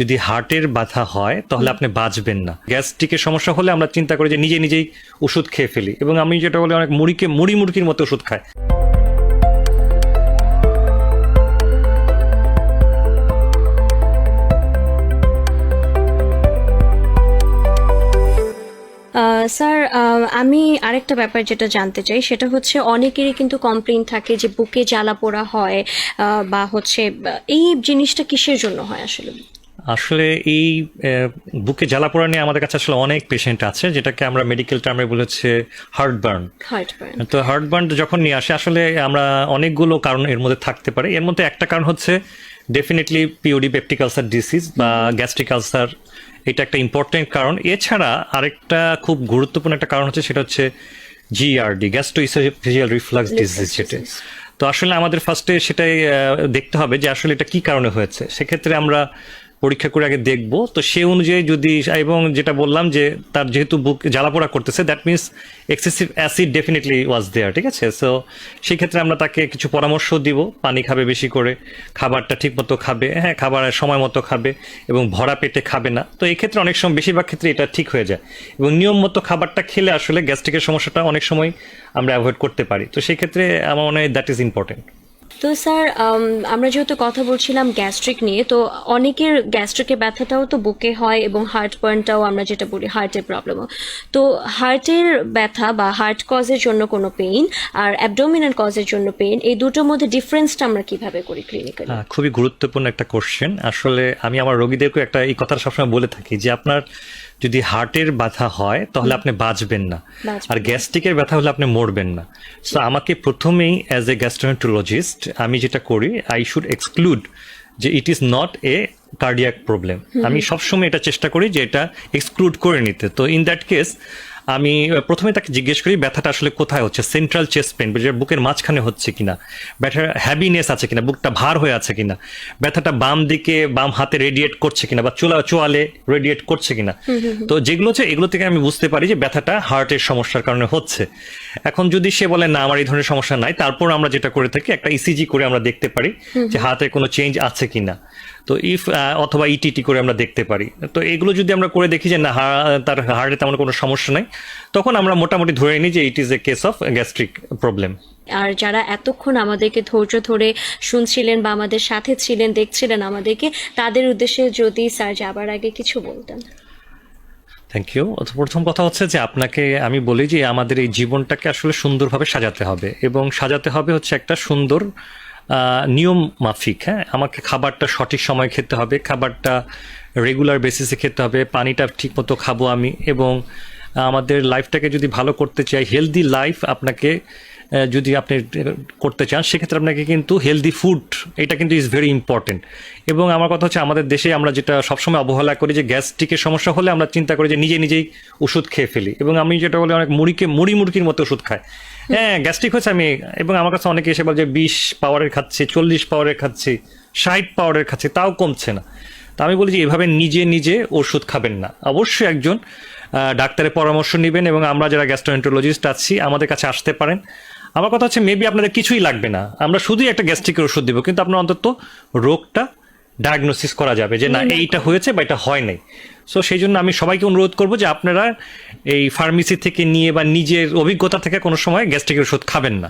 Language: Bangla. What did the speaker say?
যদি হার্টের বাধা হয় তাহলে আপনি বাঁচবেন না। গ্যাস্ট্রিকের সমস্যা হলে আমরা চিন্তা করি যে নিজে নিজেই ওষুধ খেয়ে ফেলি। এবং আমি যেটা বলি অনেক মুড়িকে মুড়ি মুড়কির মতো ওষুধ খায়। স্যার আমি আরেকটা ব্যাপার যেটা জানতে চাই সেটা হচ্ছে অনেকেরই কিন্তু কমপ্লেন থাকে যে বুকে জ্বালা পোড়া হয় আহ, বা হচ্ছে এই জিনিসটা কিসের জন্য হয় আসলে? আসলে এই বুকে জ্বালা জ্বালাপোড়া নিয়ে আমাদের কাছে আসলে অনেক পেশেন্ট আছে যেটাকে আমরা মেডিকেল টার্মে বলেছে হার্ট বার্ন তো হার্ট বার্ন যখন নিয়ে আসে আসলে আমরা অনেকগুলো কারণ এর মধ্যে থাকতে পারে। এর মধ্যে একটা কারণ হচ্ছে definitely POD peptic ulcer disease বা গ্যাস্ট্রিক আলসার এটা একটা ইম্পর্টেন্ট কারণ। এছাড়া আরেকটা খুব গুরুত্বপূর্ণ একটা কারণ হচ্ছে সেটা হচ্ছে জিআরডি গ্যাস্ট্রোইসোফেজিয়াল রিফ্লাক্স ডিজিজ যেটা। তো আসলে আমাদের ফার্স্টে সেটাই দেখতে হবে যে আসলে এটা কি কারণে হয়েছে। সেক্ষেত্রে আমরা পরীক্ষা করে আগে দেখব। তো সে অনুযায়ী যদি, এবং যেটা বললাম যে তার যেহেতু বুক জ্বালাপোড়া করতেছে that means excessive acid definitely was there ঠিক আছে? সো সেই ক্ষেত্রে আমরা তাকে কিছু পরামর্শ দিব, পানি খাবে বেশি করে, খাবারটা ঠিক মতো খাবে হ্যাঁ খাবার সময় মতো খাবে এবং ভরা পেটে খাবে না। তো এই ক্ষেত্রে অনেক সময়, বেশিরভাগ ক্ষেত্রে এটা ঠিক হয়ে যায়। এবং নিয়ম মতো খাবারটা খেলে আসলে গ্যাস্ট্রিকের সমস্যাটা অনেক সময় আমরা অ্যাভয়েড করতে পারি। তো সেই ক্ষেত্রে আমার মনে হয় দ্যাট ইজ ইম্পর্টেন্ট তো স্যার আমরা যেহেতু কথা বলছিলাম গ্যাস্ট্রিক নিয়ে, তো অনেকের গ্যাস্ট্রিকের ব্যথাটাও তো বুকে হয় এবং হার্ট পয়েন্টটাও আমরা যেটা বলি হার্টের প্রবলেমও তো হার্টের ব্যথা বা হার্ট কজের জন্য কোনো পেইন আর অ্যাবডোমিনাল কজের জন্য পেইন এই দুটোর মধ্যে ডিফারেন্সটা আমরা কীভাবে করি ক্লিনিক্যালি খুবই গুরুত্বপূর্ণ একটা কোশ্চেন আসলে আমি আমার রোগীদেরকে একটা এই কথাটা সবসময় বলে থাকি যে, আপনার যদি হার্টের ব্যথা হয় তাহলে আপনি বাঁচবেন না। আর গ্যাস্ট্রিকের ব্যথা হলে আপনি মরবেন না। সো আমাকে প্রথমেই অ্যাজ এ গ্যাস্ট্রোন্টোলজিস্ট আমি যেটা করি আই শুড এক্সক্লুড যে it is not a cardiac problem আমি সবসময় এটা চেষ্টা করি যে এটা এক্সক্লুড করে নিতে। তো ইন দ্যাট কেস আমি প্রথমে তাকে জিজ্ঞেস করি ব্যথাটা আসলে কোথায় হচ্ছে? সেন্ট্রাল চেস্ট পেন বুকের মাঝখানে হচ্ছে কিনা? ব্যথার হ্যাবিনেস আছে কিনা? বুকটা ভার হয়ে আছে কিনা? ব্যথাটা বাম দিকে বাম হাতে রেডিয়েট করছে কিনা? বা চোলা চোয়ালে রেডিয়েট করছে কিনা? তো যেগুলো হচ্ছে এগুলো থেকে আমি বুঝতে পারি যে ব্যথাটা হার্টের সমস্যার কারণে হচ্ছে। এখন যদি সে বলে না আমার এই ধরনের সমস্যা নাই তারপর আমরা যেটা করে থাকি একটা ইসিজি করে আমরা দেখতে পারি যে হাতে কোনো চেঞ্জ আছে কিনা। তো ইফ অথবা ইটিটি করে আমরা দেখতে পারি। তো এগুলো যদি আমরা করে দেখি যে না তার হার্টে তেমন কোনো সমস্যা নাই তখন আমরা মোটামুটি ধরে নিই যে it is a case of gastric problem আর যারা এতক্ষণ আমাদেরকে ধৈর্য ধরে শুনছিলেন বা আমাদের সাথে ছিলেন দেখছিলেন আমাদেরকে তাদের উদ্দেশ্যে যদি স্যার যাবার আগে কিছু বলতেন। থ্যাংক ইউ প্রথম কথা হচ্ছে যে আপনাকে আমি বলি যে আমাদের এই জীবনটাকে আসলে সুন্দরভাবে সাজাতে হবে এবং সাজাতে হবে হচ্ছে একটা সুন্দর নিয়ম মাফিক হ্যাঁ? আমাকে খাবারটা সঠিক সময় খেতে হবে, খাবারটা রেগুলার বেসিসে খেতে হবে, পানিটা ঠিকমতো খাব আমি এবং আমাদের লাইফটাকে যদি ভালো করতে চাই হেলদি লাইফ আপনাকে যদি আপনি করতে চান, সেক্ষেত্রে আপনাকে কিন্তু হেলদি ফুড এটা কিন্তু ইজ ভেরি ইম্পর্টেন্ট এবং আমার কথা হচ্ছে, আমাদের দেশে আমরা যেটা সবসময় অবহেলা করি যে গ্যাস্ট্রিকের সমস্যা হলে আমরা চিন্তা করি যে নিজে নিজেই ওষুধ খেয়ে ফেলি। এবং আমি যেটা বলি, অনেক মুড়িকে, মুড়ি মুড়কির মতো ওষুধ খায়। হ্যাঁ গ্যাস্ট্রিক হচ্ছে আমি, এবং আমার কাছে অনেকে এসে বলে যে বিশ পাওয়ারের খাচ্ছি, চল্লিশ পাওয়ারের খাচ্ছি, ষাট পাওয়ারের খাচ্ছি, তাও কমছে না। তা আমি বলি যে এভাবে নিজে নিজে ওষুধ খাবেন না। অবশ্যই একজন ডাক্তারের পরামর্শ নেবেন এবং আমরা যারা গ্যাস্ট্রোএন্টোলজিস্ট আছি আমাদের কাছে আসতে পারেন। আমার কথা হচ্ছে মেবি আপনাদের কিছুই লাগবে না। আমরা শুধুই একটা গ্যাস্ট্রিকের ওষুধ দিব কিন্তু আপনার অন্তত রোগটা ডায়াগনোসিস করা যাবে যে না এইটা হয়েছে বা এটা হয় নাই। সো সেই জন্য আমি সবাইকে অনুরোধ করব যে আপনারা এই ফার্মেসি থেকে নিয়ে বা নিজের অভিজ্ঞতা থেকে কোনো সময় গ্যাস্ট্রিকের ওষুধ খাবেন না।